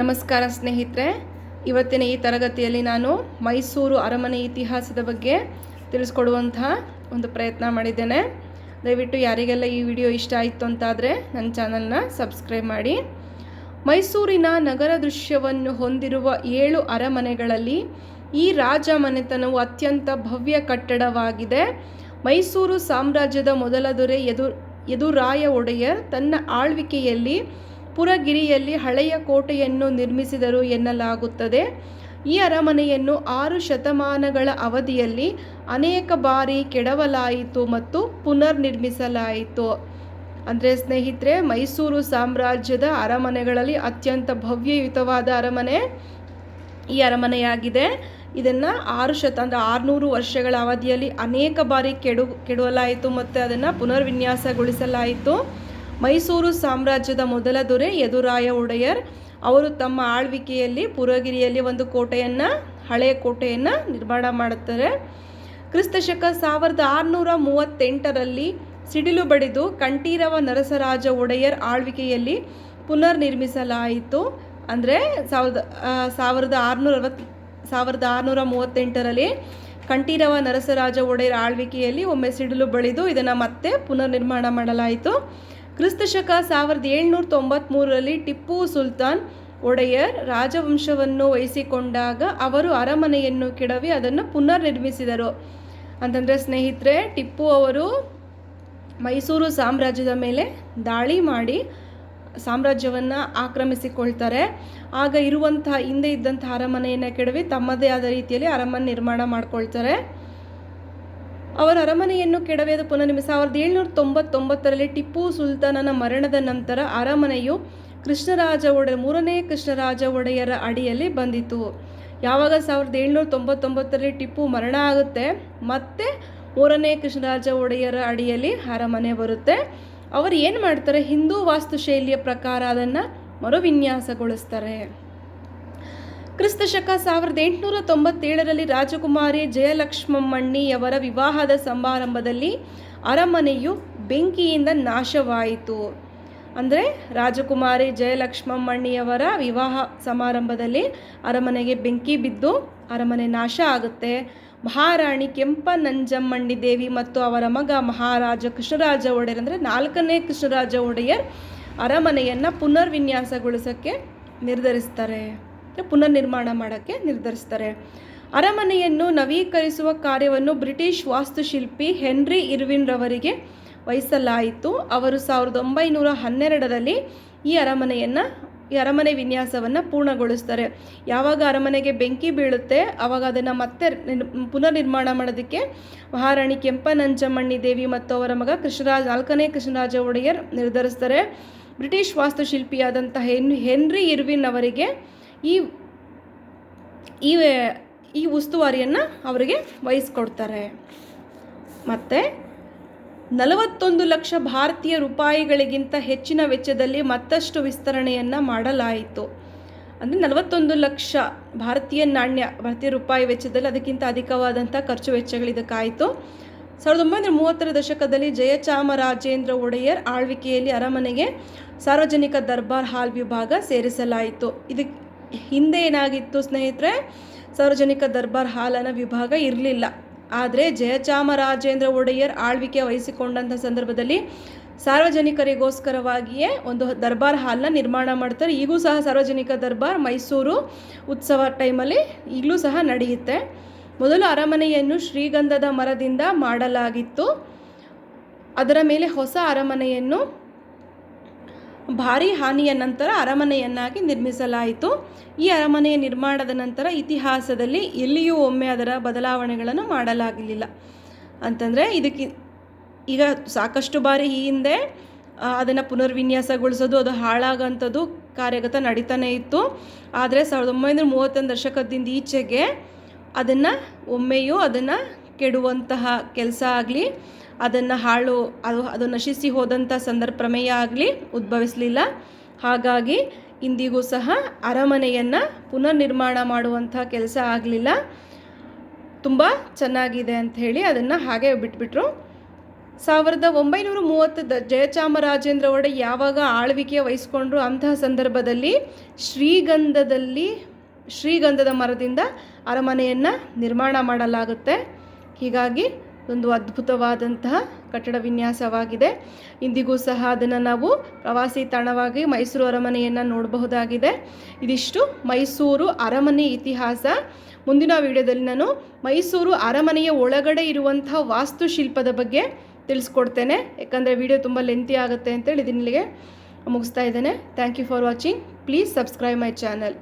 ನಮಸ್ಕಾರ ಸ್ನೇಹಿತರೆ. ಇವತ್ತಿನ ಈ ತರಗತಿಯಲ್ಲಿ ನಾನು ಮೈಸೂರು ಅರಮನೆ ಇತಿಹಾಸದ ಬಗ್ಗೆ ತಿಳಿಸ್ಕೊಡುವಂತಹ ಒಂದು ಪ್ರಯತ್ನ ಮಾಡಿದ್ದೇನೆ. ದಯವಿಟ್ಟು ಯಾರಿಗೆಲ್ಲ ಈ ವಿಡಿಯೋ ಇಷ್ಟ ಆಯಿತು ಅಂತಾದರೆ ನನ್ನ ಚಾನಲ್ನ ಸಬ್ಸ್ಕ್ರೈಬ್ ಮಾಡಿ. ಮೈಸೂರಿನ ನಗರ ದೃಶ್ಯವನ್ನು ಹೊಂದಿರುವ ಏಳು ಅರಮನೆಗಳಲ್ಲಿ ಈ ರಾಜ ಮನೆತನವು ಅತ್ಯಂತ ಭವ್ಯ ಕಟ್ಟಡವಾಗಿದೆ. ಮೈಸೂರು ಸಾಮ್ರಾಜ್ಯದ ಮೊದಲ ದೊರೆ ಯದು ಯದುರಾಯ ಒಡೆಯರ್ ತನ್ನ ಆಳ್ವಿಕೆಯಲ್ಲಿ ಪುರಗಿರಿಯಲ್ಲಿ ಹಳೆಯ ಕೋಟೆಯನ್ನು ನಿರ್ಮಿಸಿದರು ಎನ್ನಲಾಗುತ್ತದೆ. ಈ ಅರಮನೆಯನ್ನು ಆರು ಶತಮಾನಗಳ ಅವಧಿಯಲ್ಲಿ ಅನೇಕ ಬಾರಿ ಕೆಡವಲಾಯಿತು ಮತ್ತು ಪುನರ್ನಿರ್ಮಿಸಲಾಯಿತು. ಅಂದರೆ ಸ್ನೇಹಿತರೆ, ಮೈಸೂರು ಸಾಮ್ರಾಜ್ಯದ ಅರಮನೆಗಳಲ್ಲಿ ಅತ್ಯಂತ ಭವ್ಯಯುತವಾದ ಅರಮನೆ ಈ ಅರಮನೆಯಾಗಿದೆ. ಇದನ್ನು ಆರು ಶತ, ಅಂದರೆ ಆರುನೂರು ವರ್ಷಗಳ ಅವಧಿಯಲ್ಲಿ ಅನೇಕ ಬಾರಿ ಕೆಡು, ಕೆಡವಲಾಯಿತು ಮತ್ತು ಅದನ್ನು ಪುನರ್ವಿನ್ಯಾಸಗೊಳಿಸಲಾಯಿತು. ಮೈಸೂರು ಸಾಮ್ರಾಜ್ಯದ ಮೊದಲ ದೊರೆ ಯದುರಾಯ ಒಡೆಯರ್. ಅವರು ತಮ್ಮ ಆಳ್ವಿಕೆಯಲ್ಲಿ ಪುರಗಿರಿಯಲ್ಲಿ ಒಂದು ಕೋಟೆಯನ್ನು ಹಳೆಯ ಕೋಟೆಯನ್ನು ನಿರ್ಮಾಣ ಮಾಡುತ್ತಾರೆ. ಕ್ರಿಸ್ತಶಕ ಸಾವಿರದ ಆರುನೂರ ಮೂವತ್ತೆಂಟರಲ್ಲಿ ಸಿಡಿಲು ಬಡಿದು ಕಂಠೀರವ ನರಸರಾಜ ಒಡೆಯರ್ ಆಳ್ವಿಕೆಯಲ್ಲಿ ಪುನರ್ನಿರ್ಮಿಸಲಾಯಿತು. ಅಂದರೆ ಸಾವಿರದ ಸಾವಿರದ ಆರುನೂರ ಅರವತ್ತು ಸಾವಿರದ ಆರುನೂರ ಮೂವತ್ತೆಂಟರಲ್ಲಿ ಕಂಠೀರವ ನರಸರಾಜ ಒಡೆಯರ್ ಆಳ್ವಿಕೆಯಲ್ಲಿ ಒಮ್ಮೆ ಸಿಡಿಲು ಬಳಿದು ಇದನ್ನು ಮತ್ತೆ ಪುನರ್ನಿರ್ಮಾಣ ಮಾಡಲಾಯಿತು. ಕ್ರಿಸ್ತಶಕ ಸಾವಿರದ ಏಳ್ನೂರ ತೊಂಬತ್ತ್ಮೂರರಲ್ಲಿ ಟಿಪ್ಪು ಸುಲ್ತಾನ್ ಒಡೆಯರ್ ರಾಜವಂಶವನ್ನು ವಹಿಸಿಕೊಂಡಾಗ ಅವರು ಅರಮನೆಯನ್ನು ಕೆಡವಿ ಅದನ್ನು ಪುನರ್ ನಿರ್ಮಿಸಿದರು ಅಂತಂದರೆ ಸ್ನೇಹಿತರೆ, ಟಿಪ್ಪು ಅವರು ಮೈಸೂರು ಸಾಮ್ರಾಜ್ಯದ ಮೇಲೆ ದಾಳಿ ಮಾಡಿ ಸಾಮ್ರಾಜ್ಯವನ್ನು ಆಕ್ರಮಿಸಿಕೊಳ್ತಾರೆ. ಆಗ ಇರುವಂತಹ ಹಿಂದೆ ಇದ್ದಂಥ ಅರಮನೆಯನ್ನು ಕೆಡವಿ ತಮ್ಮದೇ ಆದ ರೀತಿಯಲ್ಲಿ ಅರಮನೆ ನಿರ್ಮಾಣ ಮಾಡ್ಕೊಳ್ತಾರೆ. ಅವರ ಅರಮನೆಯನ್ನು ಕೆಡವೇದ ಪುನರ್ನಿರ್ಮಿಸಿ ಸಾವಿರದ ಏಳ್ನೂರ ತೊಂಬತ್ತೊಂಬತ್ತರಲ್ಲಿ ಟಿಪ್ಪು ಸುಲ್ತಾನನ ಮರಣದ ನಂತರ ಅರಮನೆಯು ಕೃಷ್ಣರಾಜ ಒಡೆಯ ಮೂರನೇ ಕೃಷ್ಣರಾಜ ಒಡೆಯರ ಅಡಿಯಲ್ಲಿ ಬಂದಿತು ಯಾವಾಗ ಸಾವಿರದ ಏಳ್ನೂರ ತೊಂಬತ್ತೊಂಬತ್ತರಲ್ಲಿ ಟಿಪ್ಪು ಮರಣ ಆಗುತ್ತೆ, ಮತ್ತೆ ಮೂರನೇ ಕೃಷ್ಣರಾಜ ಒಡೆಯರ ಅಡಿಯಲ್ಲಿ ಅರಮನೆ ಬರುತ್ತೆ. ಅವರು ಏನು ಮಾಡ್ತಾರೆ? ಹಿಂದೂ ವಾಸ್ತುಶೈಲಿಯ ಪ್ರಕಾರ ಅದನ್ನು ಮರುವಿನ್ಯಾಸಗೊಳಿಸ್ತಾರೆ. ಕ್ರಿಸ್ತಶಕ ಸಾವಿರದ ಎಂಟುನೂರ ತೊಂಬತ್ತೇಳರಲ್ಲಿ ರಾಜಕುಮಾರಿ ಜಯಲಕ್ಷ್ಮಮ್ಮಣ್ಣಿಯವರ ವಿವಾಹದ ಸಮಾರಂಭದಲ್ಲಿ ಅರಮನೆಯು ಬೆಂಕಿಯಿಂದ ನಾಶವಾಯಿತು. ಅಂದರೆ ರಾಜಕುಮಾರಿ ಜಯಲಕ್ಷ್ಮಮ್ಮಣ್ಣಿಯವರ ವಿವಾಹ ಸಮಾರಂಭದಲ್ಲಿ ಅರಮನೆಗೆ ಬೆಂಕಿ ಬಿದ್ದು ಅರಮನೆ ನಾಶ ಆಗುತ್ತೆ. ಮಹಾರಾಣಿ ಕೆಂಪ ನಂಜಮ್ಮಣ್ಣಿ ದೇವಿ ಮತ್ತು ಅವರ ಮಗ ಮಹಾರಾಜ ಕೃಷ್ಣರಾಜ ಒಡೆಯರ್ ಅಂದರೆ ನಾಲ್ಕನೇ ಕೃಷ್ಣರಾಜ ಒಡೆಯರ್ ಅರಮನೆಯನ್ನು ಪುನರ್ವಿನ್ಯಾಸಗೊಳಿಸೋಕ್ಕೆ ನಿರ್ಧರಿಸ್ತಾರೆ. ಪುನರ್ನಿರ್ಮಾಣ ಮಾಡೋಕ್ಕೆ ನಿರ್ಧರಿಸ್ತಾರೆ. ಅರಮನೆಯನ್ನು ನವೀಕರಿಸುವ ಕಾರ್ಯವನ್ನು ಬ್ರಿಟಿಷ್ ವಾಸ್ತುಶಿಲ್ಪಿ ಹೆನ್ರಿ ಇರ್ವಿನ್ ರವರಿಗೆ ವಹಿಸಲಾಯಿತು. ಅವರು ಸಾವಿರದ ಒಂಬೈನೂರ ಹನ್ನೆರಡರಲ್ಲಿ ಈ ಅರಮನೆಯನ್ನು, ಈ ಅರಮನೆ ವಿನ್ಯಾಸವನ್ನು ಪೂರ್ಣಗೊಳಿಸ್ತಾರೆ. ಯಾವಾಗ ಅರಮನೆಗೆ ಬೆಂಕಿ ಬೀಳುತ್ತೆ ಆವಾಗ ಅದನ್ನು ಮತ್ತೆ ಪುನರ್ನಿರ್ಮಾಣ ಮಾಡೋದಕ್ಕೆ ಮಹಾರಾಣಿ ಕೆಂಪನಂಜಮಣ್ಣಿ ದೇವಿ ಮತ್ತು ಅವರ ಮಗ ಕೃಷ್ಣರಾಜ್, ನಾಲ್ಕನೇ ಕೃಷ್ಣರಾಜ ಒಡೆಯರ್ ನಿರ್ಧರಿಸ್ತಾರೆ. ಬ್ರಿಟಿಷ್ ವಾಸ್ತುಶಿಲ್ಪಿಯಾದಂಥ ಹೆನ್, ಹೆನ್ರಿ ಇರ್ವಿನ್ ಅವರಿಗೆ ಈ ಈ ಈ ಉಸ್ತುವಾರಿಯನ್ನು ಅವರಿಗೆ ವಹಿಸ್ಕೊಡ್ತಾರೆ. ಮತ್ತು, ನಲವತ್ತೊಂದು ಲಕ್ಷ ಭಾರತೀಯ ರೂಪಾಯಿಗಳಿಗಿಂತ ಹೆಚ್ಚಿನ ವೆಚ್ಚದಲ್ಲಿ ಮತ್ತಷ್ಟು ವಿಸ್ತರಣೆಯನ್ನು ಮಾಡಲಾಯಿತು. ಅಂದರೆ ನಲವತ್ತೊಂದು ಲಕ್ಷ ಭಾರತೀಯ ನಾಣ್ಯ, ಭಾರತೀಯ ರೂಪಾಯಿ ವೆಚ್ಚದಲ್ಲಿ ಅದಕ್ಕಿಂತ ಅಧಿಕವಾದಂಥ ಖರ್ಚು ವೆಚ್ಚಗಳು ಇದಕ್ಕಾಯಿತು. ಸಾವಿರದ ಒಂಬೈನೂರ ಮೂವತ್ತರ ದಶಕದಲ್ಲಿ ಜಯಚಾಮರಾಜೇಂದ್ರ ಒಡೆಯರ್ ಆಳ್ವಿಕೆಯಲ್ಲಿ ಅರಮನೆಗೆ ಸಾರ್ವಜನಿಕ ದರ್ಬಾರ್ ಹಾಲ್ ವಿಭಾಗ ಸೇರಿಸಲಾಯಿತು. ಇದಕ್ಕೆ ಹಿಂದೆ ಏನಾಗಿತ್ತು ಸ್ನೇಹಿತರೆ, ಸಾರ್ವಜನಿಕ ದರ್ಬಾರ್ ಹಾಲ್ ಅನ್ನೋ ವಿಭಾಗ ಇರಲಿಲ್ಲ. ಆದರೆ ಜಯಚಾಮರಾಜೇಂದ್ರ ಒಡೆಯರ್ ಆಳ್ವಿಕೆ ವಹಿಸಿಕೊಂಡಂಥ ಸಂದರ್ಭದಲ್ಲಿ ಸಾರ್ವಜನಿಕರಿಗೋಸ್ಕರವಾಗಿಯೇ ಒಂದು ದರ್ಬಾರ್ ಹಾಲ್ನ ನಿರ್ಮಾಣ ಮಾಡ್ತಾರೆ. ಈಗೂ ಸಹ ಸಾರ್ವಜನಿಕ ದರ್ಬಾರ್ ಮೈಸೂರು ಉತ್ಸವ ಟೈಮಲ್ಲಿ ಈಗಲೂ ಸಹ ನಡೆಯುತ್ತೆ. ಮೊದಲು ಅರಮನೆಯನ್ನು ಶ್ರೀಗಂಧದ ಮರದಿಂದ ಮಾಡಲಾಗಿತ್ತು. ಅದರ ಮೇಲೆ ಹೊಸ ಅರಮನೆಯನ್ನು ಭಾರೀ ಹಾನಿಯ ನಂತರ ಅರಮನೆಯನ್ನಾಗಿ ನಿರ್ಮಿಸಲಾಯಿತು. ಈ ಅರಮನೆಯ ನಿರ್ಮಾಣದ ನಂತರ ಇತಿಹಾಸದಲ್ಲಿ ಎಲ್ಲಿಯೂ ಒಮ್ಮೆ ಅದರ ಬದಲಾವಣೆಗಳನ್ನು ಮಾಡಲಾಗಲಿಲ್ಲ. ಅಂತಂದರೆ ಇದಕ್ಕೆ ಈಗ ಸಾಕಷ್ಟು ಬಾರಿ ಈ ಹಿಂದೆ ಅದನ್ನು ಪುನರ್ವಿನ್ಯಾಸಗೊಳಿಸೋದು, ಅದು ಹಾಳಾಗೋಂಥದ್ದು ಕಾರ್ಯಗತ ನಡೀತಾನೆ ಇತ್ತು. ಆದರೆ ಸಾವಿರದ ಒಂಬೈನೂರ ಮೂವತ್ತೊಂದು ದಶಕದಿಂದ ಈಚೆಗೆ ಅದನ್ನು ಒಮ್ಮೆಯೂ ಅದನ್ನು ಕೆಡುವಂತಹ ಕೆಲಸ ಆಗಲಿ ಅದನ್ನು ಹಾಳು ಅದು ಅದು ನಶಿಸಿ ಹೋದಂಥ ಸಂದರ್ಭ ಪ್ರಮೇಯ ಆಗಲಿ ಉದ್ಭವಿಸಲಿಲ್ಲ. ಹಾಗಾಗಿ ಇಂದಿಗೂ ಸಹ ಅರಮನೆಯನ್ನು ಪುನರ್ನಿರ್ಮಾಣ ಮಾಡುವಂಥ ಕೆಲಸ ಆಗಲಿಲ್ಲ. ತುಂಬ ಚೆನ್ನಾಗಿದೆ ಅಂತ ಹೇಳಿ ಅದನ್ನು ಹಾಗೆ ಬಿಟ್ಬಿಟ್ರು. ಸಾವಿರದ ಒಂಬೈನೂರ ಮೂವತ್ತದ ಜಯಚಾಮರಾಜೇಂದ್ರ ಒಡೆ ಯಾವಾಗ ಆಳ್ವಿಕೆ ವಹಿಸ್ಕೊಂಡ್ರು ಅಂತಹ ಸಂದರ್ಭದಲ್ಲಿ ಶ್ರೀಗಂಧದಲ್ಲಿ, ಶ್ರೀಗಂಧದ ಮರದಿಂದ ಅರಮನೆಯನ್ನು ನಿರ್ಮಾಣ ಮಾಡಲಾಗುತ್ತೆ. ಹೀಗಾಗಿ ಒಂದು ಅದ್ಭುತವಾದಂತಹ ಕಟ್ಟಡ ವಿನ್ಯಾಸವಾಗಿದೆ. ಇಂದಿಗೂ ಸಹ ಅದನ್ನು ನಾವು ಪ್ರವಾಸಿ ತಾಣವಾಗಿ ಮೈಸೂರು ಅರಮನೆಯನ್ನು ನೋಡಬಹುದಾಗಿದೆ. ಇದಿಷ್ಟು ಮೈಸೂರು ಅರಮನೆ ಇತಿಹಾಸ. ಮುಂದಿನ ವಿಡಿಯೋದಲ್ಲಿ ನಾನು ಮೈಸೂರು ಅರಮನೆಯ ಒಳಗಡೆ ಇರುವಂತಹ ವಾಸ್ತುಶಿಲ್ಪದ ಬಗ್ಗೆ ತಿಳಿಸ್ಕೊಡ್ತೇನೆ. ಯಾಕಂದರೆ ವಿಡಿಯೋ ತುಂಬ ಲೆಂತಿ ಆಗುತ್ತೆ ಅಂತೇಳಿ ಇದನ್ನಿಗೆ ಮುಗಿಸ್ತಾ ಇದ್ದೇನೆ. Thank you for watching please subscribe my channel